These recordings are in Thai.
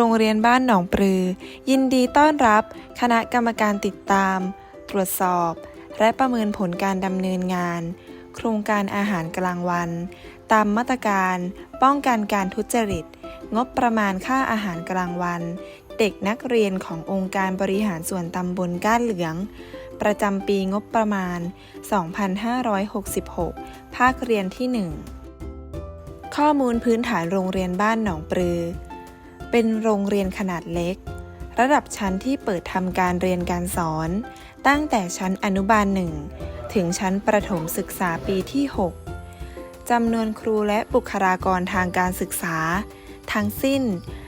โรงเรียนบ้านหนองปลือ ยินดีต้อนรับ คณะกรรมการติดตาม ตรวจสอบ และประเมินผลการดำเนินงาน โครงการอาหารกลางวัน ตามมาตรการ ป้องกันการทุจริต งบประมาณค่าอาหารกลางวัน เด็กนักเรียนขององค์การบริหารส่วนตำบลก้านเหลือง ประจำปีงบประมาณ 2566 ภาคเรียนที่ 1 ข้อมูลพื้นฐานโรงเรียนบ้านหนองปลือ เป็นโรงเรียนขนาดเล็ก ระดับชั้นที่เปิดทำการเรียนการสอน ตั้งแต่ชั้นอนุบาลหนึ่งถึงชั้นประถมศึกษาปีที่ 6จำนวนครูและบุคลากรทางการศึกษา ทั้งสิ้น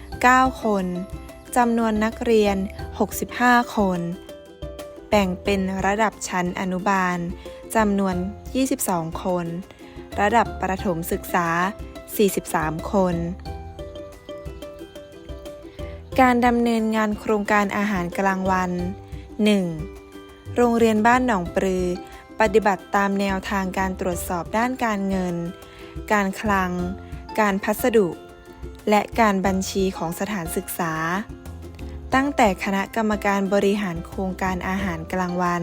9 คนจำนวนนักเรียน 65 คน แบ่งเป็นระดับชั้นอนุบาลจำนวน 22 คน ระดับประถมศึกษา 43 คน การดำเนินงานโครงการอาหารกลางวัน 1. โรงเรียนบ้านหนองปลือ ปฏิบัติตามแนวทางการตรวจสอบด้านการเงิน การคลัง การพัสดุ และการบัญชีของสถานศึกษา ตั้งแต่คณะกรรมการบริหารโครงการอาหารกลางวัน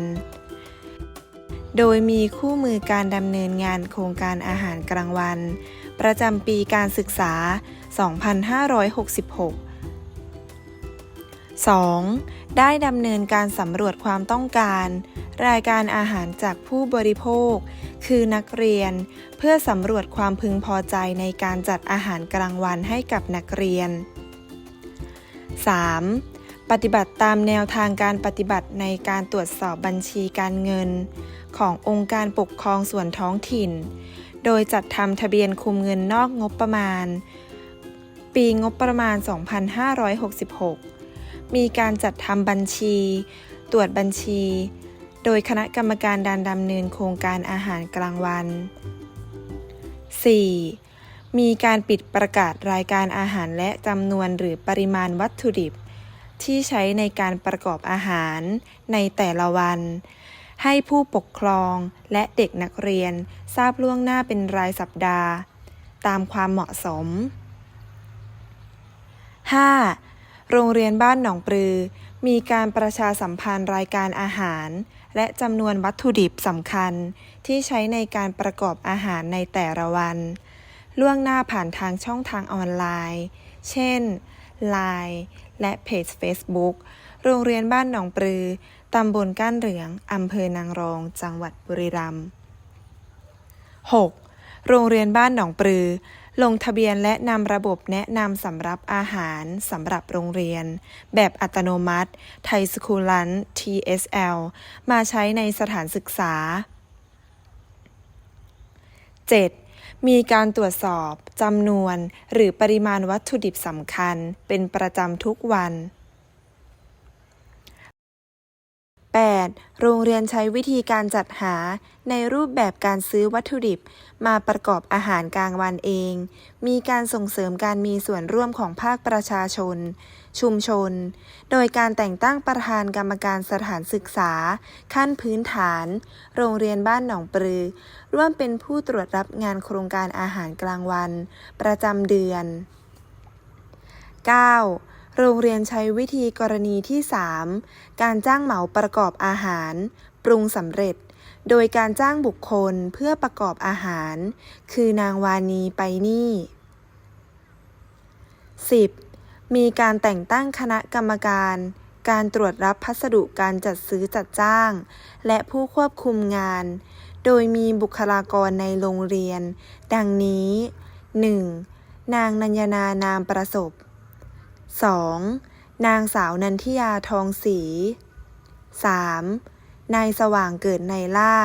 โดยมีคู่มือการดำเนินงานโครงการอาหารกลางวัน ประจำปีการศึกษา 2566 2. ได้ดำเนินการสำรวจความต้องการ รายการอาหารจากผู้บริโภค คือนักเรียน เพื่อสำรวจความพึงพอใจในการจัดอาหารกลางวันให้กับนักเรียน 3. ปฏิบัติตามแนวทางการปฏิบัติในการตรวจสอบบัญชีการเงิน ขององค์การปกครองส่วนท้องถิ่น โดยจัดทำทะเบียนคุมเงินนอกงบประมาณ ปีงบประมาณ 2566 มีการจัดทำบัญชี ตรวจบัญชี โดยคณะกรรมการการดำเนินโครงการอาหารกลางวัน 4. มีการปิดประกาศรายการอาหารและจำนวนหรือปริมาณวัตถุดิบ ที่ใช้ในการประกอบอาหารในแต่ละวัน ให้ผู้ปกครองและเด็กนักเรียนทราบล่วงหน้าเป็นรายสัปดาห์ ตามความเหมาะสม 5. โรงเรียนบ้านหนองปลือ มีการประชาสัมพันธ์รายการอาหาร และจำนวนวัตถุดิบสำคัญ ที่ใช้ในการประกอบอาหารในแต่ละวัน ล่วงหน้าผ่านทางช่องทางออนไลน์ เช่น Line และเพจ Facebook โรงเรียนบ้านหนองปลือ ตำบลก้านเหลืองอำเภอนางรอง จังหวัดบุรีรัมย์ 6. โรงเรียนบ้านหนองปลือ ลงทะเบียนและนำระบบแนะนำสำหรับอาหารสำหรับโรงเรียน แบบอัตโนมัติไทยสคูลัน TSL มาใช้ในสถานศึกษา 7. มีการตรวจสอบจำนวน หรือปริมาณวัตถุดิบสำคัญ เป็นประจำทุกวัน 8. โรงเรียนใช้วิธีการจัดหา ในรูปแบบการซื้อวัตถุดิบ มาประกอบอาหารกลางวันเอง มีการส่งเสริมการมีส่วนร่วมของภาคประชาชน ชุมชน โดยการแต่งตั้งประธานกรรมการสถานศึกษา ขั้นพื้นฐาน โรงเรียนบ้านหนองปลือ ร่วมเป็นผู้ตรวจรับงานโครงการอาหารกลางวัน ประจำเดือน 9. โรงเรียนใช้วิธีกรณีที่ 3 การจ้างเหมาประกอบอาหาร ปรุงสำเร็จ โดยการจ้างบุคคลเพื่อประกอบอาหาร คือนางวานีไปนี่ 10. มีการแต่งตั้งคณะกรรมการ การตรวจรับพัสดุการจัดซื้อจัดจ้าง และผู้ควบคุมงาน โดยมีบุคลากรในโรงเรียน ดังนี้ 1. นางนัญญานานามประสบ 2. นางสาวนันทิยาทองศรี 3. นายสว่างเกิดในล่า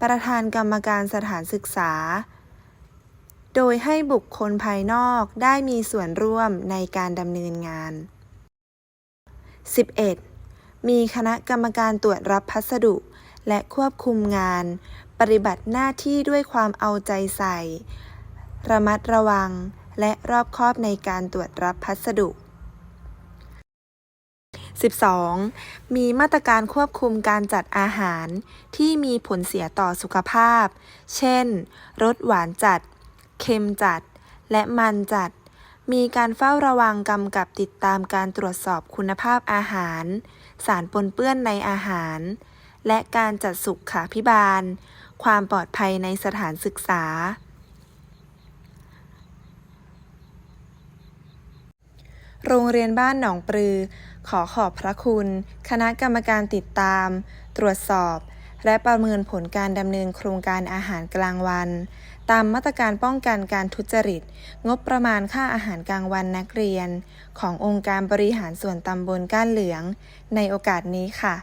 ประธานกรรมการสถานศึกษา โดยให้บุคคลภายนอกได้มีส่วนร่วมในการดำเนินงาน 11. มีคณะกรรมการตรวจรับพัสดุ และควบคุมงาน ปฏิบัติหน้าที่ด้วยความเอาใจใส่ ระมัดระวัง และรอบคอบในการตรวจรับพัสดุ 12. มีมาตรการควบคุมการจัดอาหารที่มีผลเสียต่อสุขภาพ เช่น รสหวานจัด เค็มจัด และมันจัด มีการเฝ้าระวังกำกับติดตามการตรวจสอบคุณภาพอาหาร สารปนเปื้อนในอาหาร และการจัดสุขาพิบาล ความปลอดภัยในสถานศึกษา โรงเรียนบ้านหนองปลือ ขอขอบพระคุณ คณะกรรมการติดตาม ตรวจสอบ และประเมินผลการดำเนินโครงการอาหารกลางวัน ตามมาตรการป้องกันการทุจริต งบประมาณค่าอาหารกลางวันนักเรียน ขององค์การบริหารส่วนตำบลก้านเหลือง ในโอกาสนี้ค่ะ